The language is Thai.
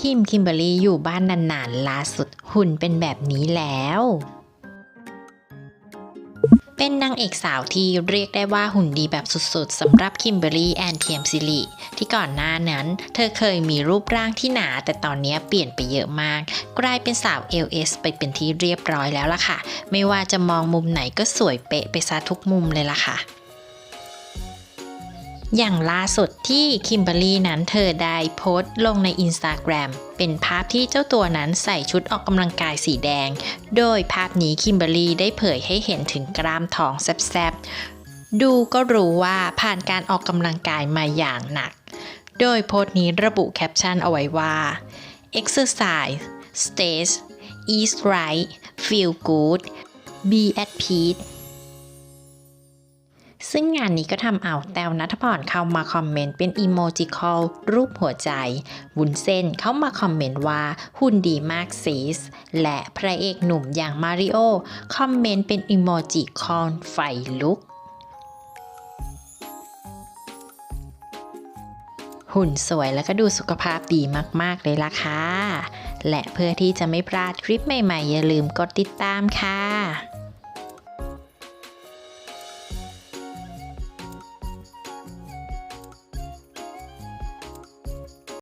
คิมคิมเบอรี่อยู่บ้านนานๆล่าสุดหุ่นเป็นแบบนี้แล้ว เป็นนางเอกสาวที่เรียกได้ว่าหุ่นดีแบบสุดๆสำหรับคิมเบอรรี่แอนเทียมซิลิที่ก่อนหน้านั้น เธอเคยมีรูปร่างที่หนา แต่ตอนนี้เปลี่ยนไปเยอะมาก กลายเป็นสาว LS ไปเป็นที่เรียบร้อยแล้วล่ะค่ะ ไม่ว่าจะมองมุมไหนก็สวยเป๊ะไปซะทุกมุมเลยล่ะค่ะ อย่างล่าสุดที่คิมเบอรรี่นั้นเธอได้โพสต์ลงใน Instagram เป็นภาพที่เจ้าตัวนั้นใส่ชุดออกกำลังกายสีแดง โดยภาพนี้คิมเบอรรี่ได้เผยให้เห็นถึงกล้ามท้องแซบๆ ดูก็รู้ว่าผ่านการออกกำลังกายมาอย่างหนัก โดยโพสต์นี้ระบุแคปชั่นเอาไว้ว่า exercise stage eat right feel good be at peace ซึ่งงานนี้ก็ทำเอาแต้วนัทพรเข้ามาคอมเมนต์เป็นอีโมจิคอลรูปหัวใจวุ้นเส้นเข้ามาคอมเมนต์ว่าหุ่นดีมากซีสและพระเอกหนุ่มอย่างมาริโอคอมเมนต์เป็นอีโมจิคอลไฟลุกหุ่นสวยแล้วก็ดูสุขภาพดีมาก ๆ เลยล่ะค่ะ และเพื่อที่จะไม่พลาดคลิปใหม่ ๆ อย่าลืมกดติดตามค่ะ